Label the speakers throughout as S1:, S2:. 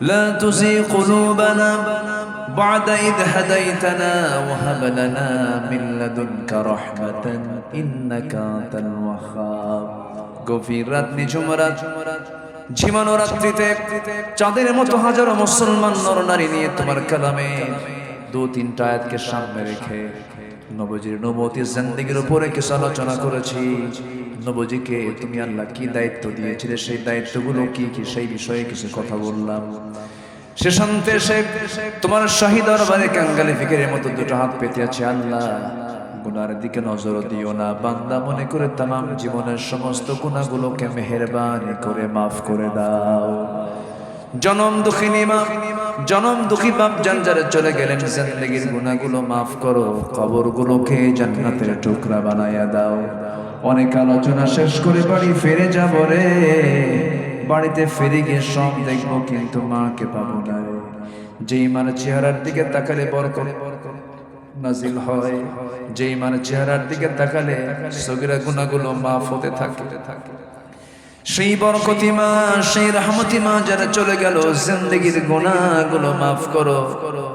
S1: لا تزغ قلوبنا بعد إذ هديتنا وهب لنا من لدنك رحمة إنك أنت الوهاب গভীর রাত নিঝুম রাত ঝিমানো রাত্রিতে চাঁদের মতো হাজারো মুসলমান নরনারী নিয়ে তোমার কালামে দু তিনটা আয়াতকে সামনে রেখে নবজির নবতী জিন্দেগির উপরে কিছু আলোচনা করেছি নবজিকে তুমি আল্লাহ কি দায়িত্ব দিয়েছিলে? সেই দায়িত্বগুলো কি কি? সেই বিষয়ে কিছু কথা বললাম। সে শান্তে সে তোমার শাহী দরবারে কাঙ্গালি ফিকিরের মতো দুটো হাত পেতে আছে আল্লাহ। গুনার দিকে নজর দিও না। বান্দা মনে করে তাম জীবনের সমস্ত গুণাগুলোকে মেহেরবানি করে মাফ করে দাও। জনম দুঃখিনী মা জনম দুঃখী বাপ জানজারে চলে গেলেন, জিন্দগির গুণাগুলো মাফ করো। কবরগুলোকে জান্নাতের টুকরা বানায়া দাও। অনেক আলোচনা শেষ করে বাড়ি ফিরে যাব রে। বাড়িতে ফিরে গিয়ে সব দেখব কিন্তু মাকে পাবো না রে। যেই মানে চেহারার দিকে তাকালে বরকত নাজিল হয়, যেই মানে চেহারার দিকে তাকালে সগিরা গুণাগুলো মাফ হতে থাকে। সেই বরকতি মা, সেই রহমতি মা যারা চলে গেল, জিন্দগির গুণাগুলো মাফ করো,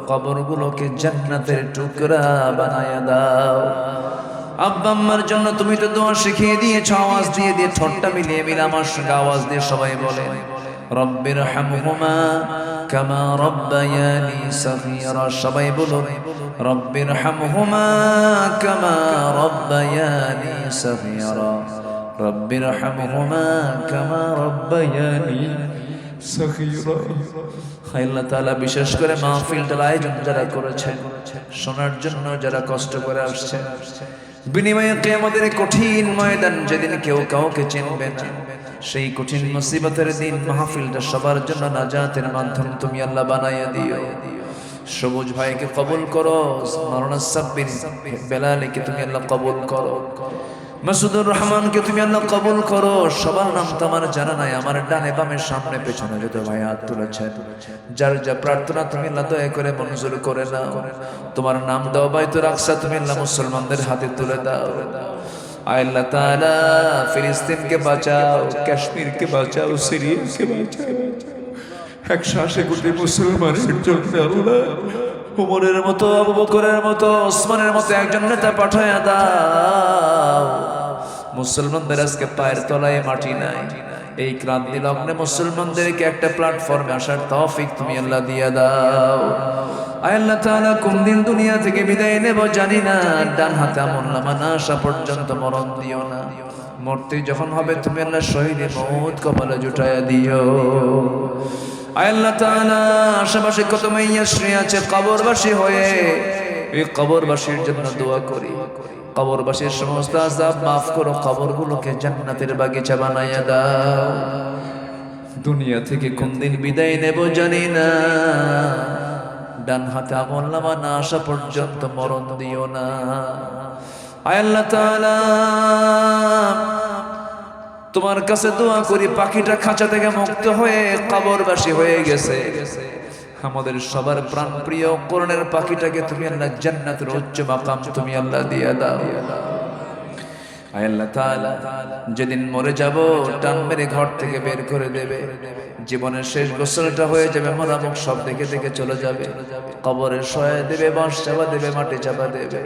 S1: কবরগুলোকে জান্নাতের টুকরা বানায়া দাও। আব্বা আম্মার জন্য তুমি তো দোয়া শিখিয়ে দিয়েছ, আওয়াজ দিয়ে দিয়ে ঠোঁটটা মিলিয়ে মিলে আমার সঙ্গে আওয়াজ দিয়ে সবাই বলে রব্বির হামহুমা কামা রব্বায়ানি সগীরা। সবাই বলো রব্বির হামহুমা কামা রব্বায়ানি সগীরা। রব্বির হামহুমা কামা রব্বায়ানি বিশেষ করে মাহফিলটার আয়োজন যারা করেছেন, শোনার জন্য যারা কষ্ট করে আসছেন বিনিময়ে কিয়ামতের কঠিন ময়দান যেদিন কেউ কাউকে চিনবে না, সেই কঠিন মুসিবতের দিন মাহফিলটা সবার জন্য নাজাতের মাধ্যম তুমি আল্লাহ বানাইয়া দিও। সবুজ ভাইকে কবুল করো, মাওলানা সাব্বির বেলালিকে তুমি আল্লাহ কবুল করো। মাসুদুর রহমানকে তুমি আল্লাহ কবুল করো। সবার নাম তো আমার জানা নাই, আমার ডানে বামে, সামনে, পেছনে যত ভাই হাত তুলেছে যার যা প্রার্থনা তুমি আল্লাহ দয়া করে মঞ্জুর করে নাও। তোমার নাম দাও ভাই তো রাখছা তুমি আল্লাহ মুসলমানদের হাতে তুলে দাও। আল্লাহ তাআলা, ফিলিস্তিনকে বাঁচাও, কাশ্মীরকে বাঁচাও, সিরিয়াকে বাঁচাও। একশো আশি কোটি মুসলমানের জন্য আল্লাহ উমরের মতো আবু বকরের মতো, ওসমানের মতো একজন নেতা পাঠায় দাও। মুসলমানদের আজকে পায়ের তলায় মাটি নাই। এই ক্রান্তি লগ্নে মুসলমানদেরকে একটা প্ল্যাটফর্মে আসার তৌফিক তুমি আল্লাহ দিয়ে দাও। আল্লাহ তাআলা, কোন দিন দুনিয়া থেকে বিদায় নেব জানি না। ডান হাতে আমল নামা না আসা পর্যন্ত মরণ দিও না। মরতে যখন হবে তুমি আল্লাহ শহীদে মৌত কপালে জুটাইয়া দিও। আল্লাহ তাআলা, আশেপাশে কত মাইয়া শুয়ে আছে, কবরবাসী হয়ে। এই কবরবাসীর জন্য দোয়া করি। কবরবাসীর সমস্ত আজাব মাফ করো, কবরগুলোকে জান্নাতের বাগিচা বানাইয়া দাও। দুনিয়া থেকে কোন দিন বিদায় নেব জানি না। ডান হাতে আমল নামা না আসা পর্যন্ত মরণ দিও না। আল্লাহ তাআলা তোমার কাছে দোয়া করি, পাখিটা খাঁচা থেকে মুক্ত হয়ে কবরবাসী হয়ে গেছে। আমাদের সবার প্রাণ প্রিয় করণের পাখিটাকে তুমি আল্লাহ জান্নাতের উচ্চ মাকাম তুমি আল্লাহ দিয়ে দাও। আল্লাহ তাআলা, যেদিন মরে যাব, টান মেরে ঘর থেকে বের করে দেবে। জীবনের শেষ গোসলটা হয়ে যাবে মরামুখ সব দেখে দেখে চলে যাবে। কবরে সহায় দেবে, বাঁশ চাপা দেবে, মাটি চাপা দেবে।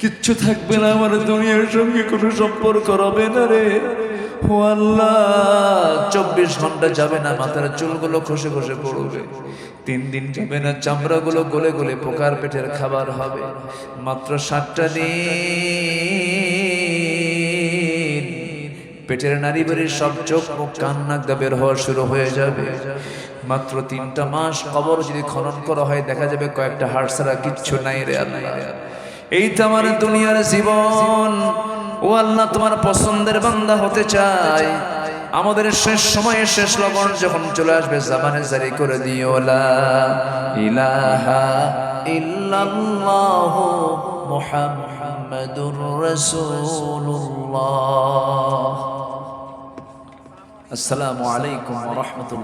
S1: কিচ্ছু থাকবে না আমার দুনিয়ার সঙ্গে, কোনো সম্পর্ক রবে না রে। ও চব্বিশ ঘণ্টা যাবে না, মাথার চুলগুলো খসে খসে পড়বে। তিন দিন যাবে না, চামড়াগুলো গলে গলে পোকার পেটের খাবার হবে। মাত্র সাতটা দিন। পেটের নারী বাড়ির সব চোখ মুখ কান নাক দা বের হওয়া শুরু হয়ে যাবে। মাত্র তিনটা মাস কবর যদি খনন করা হয়, দেখা যাবে কয়েকটা হাড় ছাড়া কিচ্ছু নাই রে আল্লাহ। এই তো আমার দুনিয়ার জীবন। ও আল্লাহ, তোমার পছন্দের বান্দা হতে চাই। আমাদের শেষ সময়ে শেষ লগন যখন চলে আসবে, জামানে জারি করে দিও, লা ইলাহা ইল্লাল্লাহু মুহাম্মাদুর রাসূলুল্লাহ। আসসালামু আলাইকুম ওয়া রাহমাতুল্লাহ।